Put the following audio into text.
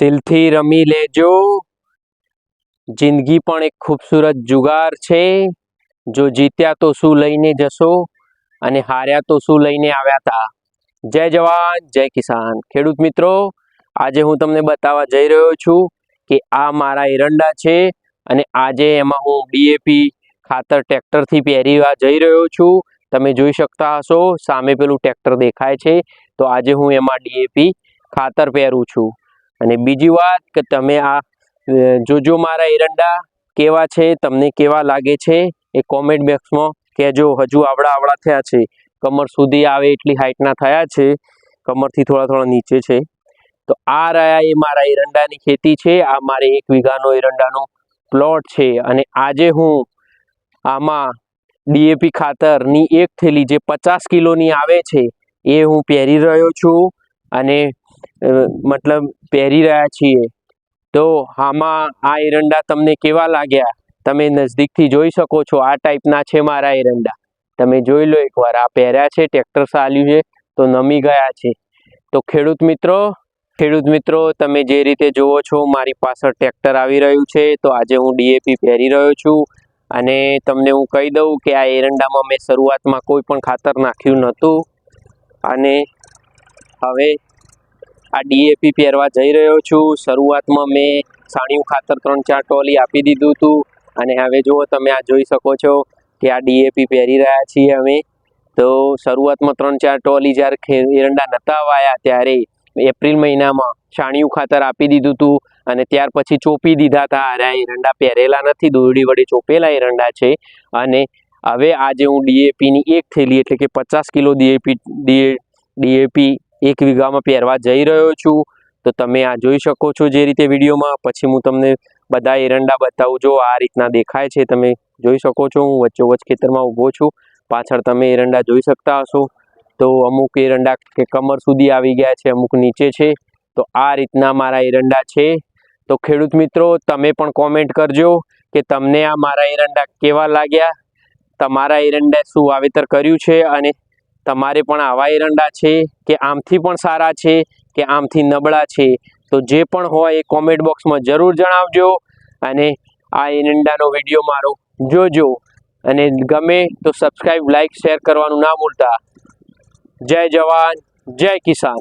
દિલથી રમી લેજો. જિંદગી પણ એક ખૂબસૂરત જુગાર છે. જો જીત્યા તો શું લઈને જશો? અને હાર્યા તો શું લઈને આવ્યા હતા જય જવાન, જય કિસાન. ખેડૂત મિત્રો, આજે હું તમને બતાવવા જઈ રહ્યો છું કે આ મારા એરંડા છે અને આજે એમાં હું ડીએપી ખાતર ટ્રેક્ટરથી પહેરીવા જઈ રહ્યો છું. તમે જોઈ શકતા હશો, સામે પેલું ટ્રેક્ટર દેખાય છે. તો આજે હું એમાં ડીએપી ખાતર પહેરું છું. અને બીજી વાત કે તમે આ જોજો મારા એરંડા કેવા છે, તમને કેવા લાગે છે, એ કોમેન્ટ બોક્સમાં કહેજો. હજુ આવડા આવડા થયા છે. કમર સુધી આવે એટલી હાઇટના થયા છે. કમરથી થોડા થોડા નીચે છે. તો આ રહ્યા એ મારા એરંડાની ખેતી છે. આ મારે એક વીઘાનો એરંડાનો પ્લોટ છે. અને આજે હું આમાં ડીએપી ખાતરની એક થેલી જે પચાસ કિલોની આવે છે, એ હું પહેરી રહ્યો છું. અને મતલબ પહેરી રહ્યા છીએ. તો આમાં આ એરંડા તમને કેવા લાગ્યા? તમે નજદીકથી જોઈ શકો છો, આ ટાઈપના છે મારા એરંડા. તમે જોઈ લો એકવાર, આ પહેર્યા છે, ટ્રેક્ટર ચાલ્યું છે, તો નમી ગયા છે. તો ખેડૂત મિત્રો ખેડૂત મિત્રો, તમે જે રીતે જુઓ છો, મારી પાછળ ટ્રેક્ટર આવી રહ્યું છે, તો આજે હું ડીએપી પહેરી રહ્યો છું. અને તમને હું કહી દઉં કે આ એરંડામાં મેં શરૂઆતમાં કોઈ પણ ખાતર નાખ્યું નહોતું. અને હવે આ ડીએપી પહેરવા જઈ રહ્યો છું. શરૂઆતમાં મેં સાણિયું ખાતર ત્રણ ચાર ટોલી આપી દીધું હતું અને હવે જુઓ તમે આ જોઈ શકો છો કે આ ડીએપી પહેરી રહ્યા છીએ અમે. તો શરૂઆતમાં ત્રણ ચાર ટોલી જ્યારે એરંડા નહોતા વાયા ત્યારે એપ્રિલ મહિનામાં છાણિયું ખાતર આપી દીધું હતું અને ત્યાર પછી ચોપી દીધા હતા. અરે એરંડા પહેરેલા નથી. દોરડી વડે ચોપેલા એરંડા છે. અને હવે આજે હું ડીએપીની એક થેલી એટલે કે પચાસ કિલો ડીએપી ડીએપી એક વીઘામાં પહેરવા જઈ રહ્યો છું. તો તમે આ જોઈ શકો છો જે રીતે વિડીયોમાં. પછી હું તમને બધા એરંડા બતાવું. જો આ રીતના દેખાય છે, તમે જોઈ શકો છો. હું વચ્ચોવચ્ચ ખેતરમાં ઊભો છું. પાછળ તમે એરંડા જોઈ શકતા હશો. તો અમુક એરંડા કે કમર સુધી આવી ગયા છે, અમુક નીચે છે. તો આ રીતના મારા એરંડા છે. તો ખેડૂત મિત્રો, તમે પણ કોમેન્ટ કરજો કે તમને આ મારા એરંડા કેવા લાગ્યા? તમારા એરંડા શું વાવેતર કર્યું છે અને તમારે પણ આવા એરંડા છે કે આમથી પણ સારા છે કે આમથી નબળા છે? તો જે પણ હોય એ કોમેન્ટ બોક્સમાં જરૂર જણાવજો અને આ એરંડાનો વીડિયો મારો જોજો. અને ગમે તો સબસ્ક્રાઈબ લાઈક શેર કરવાનું ના ભૂલતા. જય જવાન, જય કિસાન.